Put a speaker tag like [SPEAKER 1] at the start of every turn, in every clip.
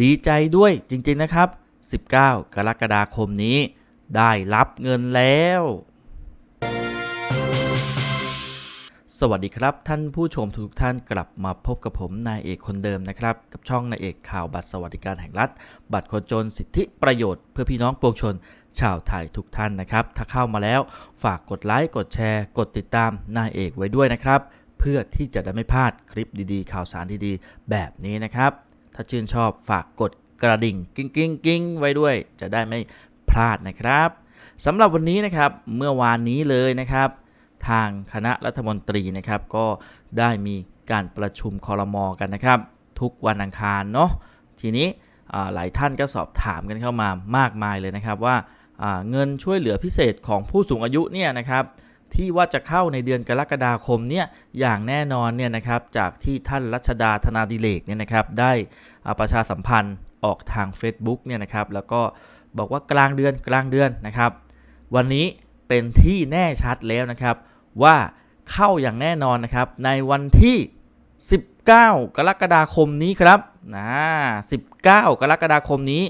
[SPEAKER 1] ดีใจด้วยจริงๆนะครับ 19 กรกฎาคมนี้ ได้รับเงินแล้ว สวัสดีครับท่านผู้ชมทุกท่านกลับมาพบกับผมนายเอกคนเดิมนะครับ กับช่องนายเอกข่าวบัตรสวัสดิการแห่งรัฐ บัตรคนจนสิทธิประโยชน์เพื่อพี่น้องปวงชนชาวไทยทุกท่านนะครับ ถ้าเข้ามาแล้วฝากกดไลค์กดแชร์ กดติดตามนายเอกไว้ด้วยนะครับ เพื่อที่จะได้ไม่พลาดคลิปดีๆ ข่าวสารดีๆ แบบนี้นะครับ ถ้าชื่นชอบฝากกดกระดิ่งกิ้งกิ้งกิ้งไว้ด้วย จะได้ไม่พลาดนะครับสำหรับวันนี้นะครับเมื่อวานนี้เลยนะครับ ทางคณะรัฐมนตรีนะครับก็ได้มีการประชุมคอรมอกันนะครับ ทุกวันอังคารเนาะทีนี้หลายท่านก็สอบถามกันเข้ามามากมายเลยนะครับว่าเงินช่วยเหลือพิเศษของผู้สูงอายุเนี่ยนะครับ ที่ว่าจะเข้าในเดือนกรกฎาคมเนี่ยอย่างแน่นอนเนี่ยนะครับจากที่ท่านรัชดาธนาดิเลกเนี่ยนะครับได้อ่าประชาสัมพันธ์ออกทาง Facebook เนี่ยนะครับแล้วก็บอกว่ากลางเดือนกลางเดือนนะครับ วันนี้เป็นที่แน่ชัดแล้วนะครับ ว่าเข้าอย่างแน่นอนนะครับ ในวันที่ 19 กรกฎาคมนี้ครับนะ19 กรกฎาคมนี้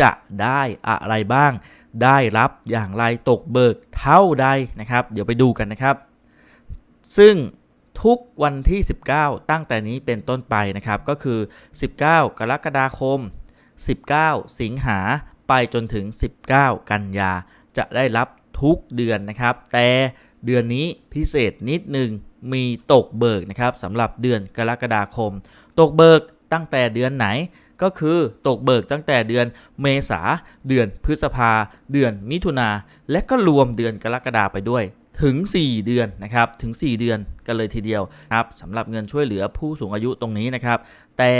[SPEAKER 1] จะได้อะไรบ้าง ได้รับอย่างไรตกเบิกเท่าใดนะครับ เดี๋ยวไปดูกันนะครับ ซึ่งทุกวันที่ 19 ตั้งแต่นี้เป็นต้นไปนะครับ ก็คือ 19 กรกฎาคม 19 สิงหาไปจนถึง 19 กันยา จะได้รับทุกเดือนนะครับ แต่เดือนนี้พิเศษนิดหนึ่งมีตกเบิกนะครับสำหรับเดือนกรกฎาคม ตกเบิกตั้งแต่เดือนไหน ก็คือตกเบิกตั้งแต่เดือนเมษา เดือนพฤษภา เดือนมิถุนา และก็รวมเดือนกรกฎาไปด้วยถึง 4 เดือนนะครับถึง 4 เดือนกันเลยทีเดียวครับสำหรับเงินช่วยเหลือผู้สูงอายุตรงนี้นะครับ แต่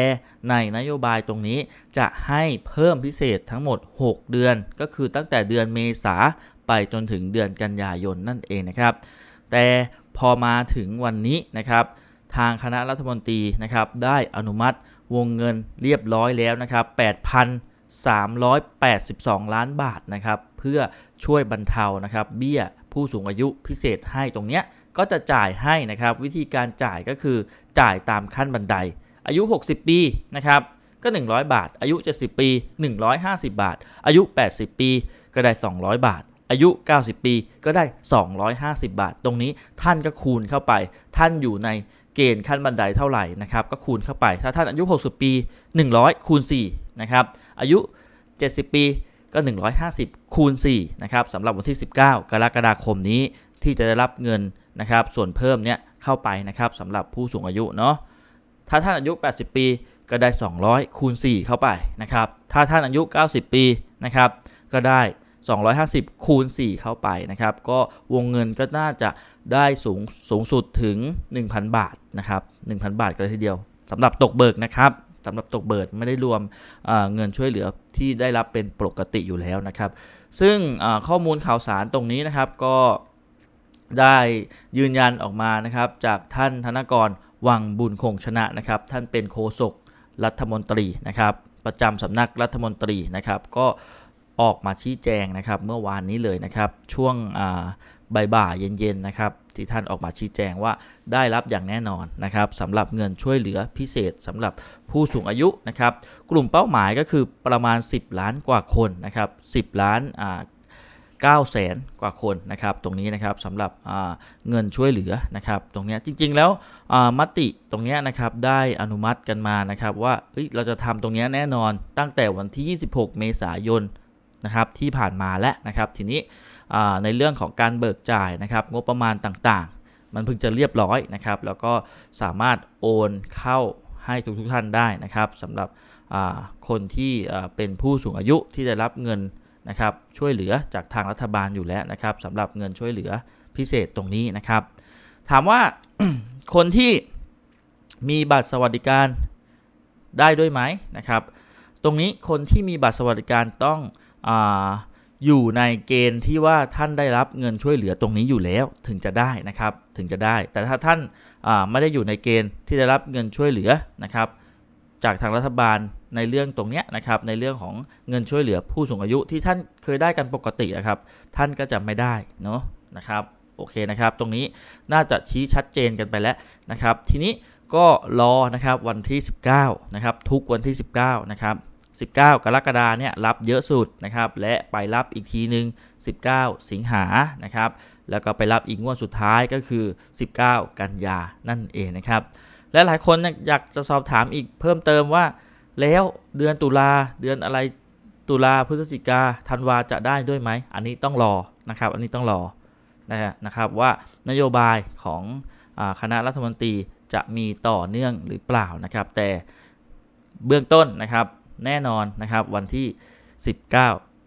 [SPEAKER 1] ในนโยบายตรงนี้จะให้เพิ่มพิเศษทั้งหมด 6 เดือน ก็คือตั้งแต่เดือนเมษาไปจนถึงเดือนกันยายนนั่นเองนะครับ แต่พอมาถึงวันนี้นะครับ ทางคณะรัฐมนตรีนะครับได้อนุมัติ วงเงินเรียบร้อยแล้วนะครับ 8,382 ล้านบาทนะครับ เพื่อช่วยบรรเทานะครับ เบี้ยผู้สูงอายุพิเศษให้ตรงเนี้ยก็จะจ่ายให้นะครับ วิธีการจ่ายก็คือจ่ายตามขั้นบันได อายุ 60 ปีนะครับก็ 100 บาท อายุ 70 ปี 150 บาท อายุ 80 ปี ก็ได้ 200 บาท อายุ 90 ปี ก็ได้ 250 บาท ตรงนี้ท่านก็คูณเข้าไป ท่านอยู่ใน เกณฑ์ขั้นบันไดเท่าไหร่นะครับก็คูณเข้าไป ถ้าท่านอายุ 60 ปี 100 คูณ4นะครับอายุ 70 ปีก็ 150 คูณ4นะครับสำหรับวันที่ 19 กรกฎาคมนี้ที่จะได้รับเงินนะครับส่วนเพิ่มเนี้ยเข้าไปนะครับสำหรับผู้สูงอายุเนาะถ้าท่านอายุ 80 ปีก็ได้ 200 คูณ 4 เข้าไปนะครับถ้าท่านอายุ 90 ปีนะครับก็ได้ 250 คูณ 4 เข้าไปนะครับ ก็วงเงินก็น่าจะได้สูงสูงสุดถึง 1,000 บาทนะครับ 1,000 บาทกันเลยทีเดียวสำหรับตกเบิกนะครับสำหรับตกเบิกไม่ได้รวมเเงินช่วยเหลือที่ได้รับเป็นปกติอยู่แล้วนะครับ ซึ่งข้อมูลข่าวสารตรงนี้นะครับก็ได้ยืนยันออกมานะครับ จากท่านธนกรวังบุญคงชนะนะครับ ท่านเป็นโฆษกรัฐมนตรีนะครับ ประจำสำนักรัฐมนตรีนะครับ ก็ ออกมาชี้แจงนะครับ เมื่อวานนี้เลยนะครับ ช่วงอ่าบ่ายๆเย็นๆนะครับที่ท่านออกมาชี้แจงว่าได้รับอย่างแน่นอนนะครับสำหรับเงินช่วยเหลือพิเศษสำหรับผู้สูงอายุนะครับ กลุ่มเป้าหมายก็คือประมาณ 10 ล้านกว่าคนนะครับ 10 ล้านอ่า9แสนกว่าคนนะครับตรงนี้นะครับสำหรับเงินช่วยเหลือนะครับ ตรงนี้จริงๆแล้วมติตรงนี้นะครับได้อนุมัติกันมานะครับว่าเเราจะทำตรงนี้แน่นอนตั้งแต่วันที่ 26 เมษายน นะครับที่ผ่านมาแล้วนะครับทีนี้ในเรื่องของการเบิกจ่ายนะครับงบประมาณต่างๆ มันเพิ่งจะเรียบร้อยนะครับแล้วก็สามารถโอนเข้าให้ทุกๆท่านได้นะครับสำหรับคนที่เป็นผู้สูงอายุที่ได้รับเงินนะครับช่วยเหลือจากทางรัฐบาลอยู่แล้วนะครับสำหรับเงินช่วยเหลือพิเศษตรงนี้นะครับ ถามว่าคนที่มีบัตรสวัสดิการได้ด้วยไหมนะครับ ตรงนี้คนที่มีบัตรสวัสดิการต้อง อยู่ในเกณฑ์ที่ว่าท่านได้รับเงินช่วยเหลือตรงนี้อยู่แล้วถึงจะได้นะครับถึงจะได้ แต่ถ้าท่านไม่ได้อยู่ในเกณฑ์ที่ได้รับเงินช่วยเหลือนะครับ จากทางรัฐบาลในเรื่องตรงนี้นะครับในเรื่องของเงินช่วยเหลือผู้สูงอายุที่ท่านเคยได้กันปกติอะครับ ท่านก็จะไม่ได้เนาะนะครับโอเคนะครับ ตรงนี้น่าจะชี้ชัดเจนกันไปแล้วนะครับ ทีนี้ก็รอนะครับวันที่ 19นะครับทุกวันที่ 19นะครับ 19 กรกฎาเนี่ยรับเยอะสุดนะครับและไปรับอีกทีหนึ่ง19 สิงหานะครับแล้วก็ไปรับอีกงวดสุดท้ายก็คือ 19 กันยานั่นเองนะครับและหลายคนอยากจะสอบถามอีกเพิ่มเติมว่า แล้วเดือนตุลาเดือนอะไรตุลาพฤศจิกาธันวาจะได้ด้วยไหม อันนี้ต้องรอนะครับ อันนี้ต้องรอนะครับว่านโยบายของคณะรัฐมนตรีจะมีต่อเนื่องหรือเปล่านะครับ แต่เบื้องต้นนะครับ แน่นอนนะครับวันที่ 19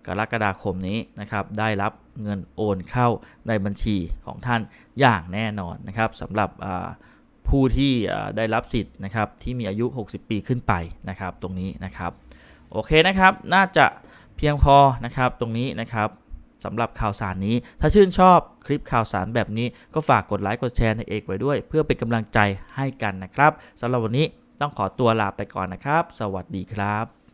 [SPEAKER 1] กรกฎาคมนี้นะครับได้รับเงินโอนเข้าในบัญชีของท่านอย่างแน่นอนนะครับสำหรับผู้ที่ได้รับสิทธิ์นะครับที่มีอายุ 60 ปีขึ้นไปนะครับตรงนี้นะครับโอเคนะครับน่าจะเพียงพอนะครับตรงนี้นะครับสำหรับข่าวสารนี้ ถ้าชื่นชอบคลิปข่าวสารแบบนี้ก็ฝากกดไลค์กดแชร์ในเอกไว้ด้วย เพื่อเป็นกำลังใจให้กันนะครับสำหรับวันนี้ต้องขอตัวลาไปก่อนนะครับ สวัสดีครับ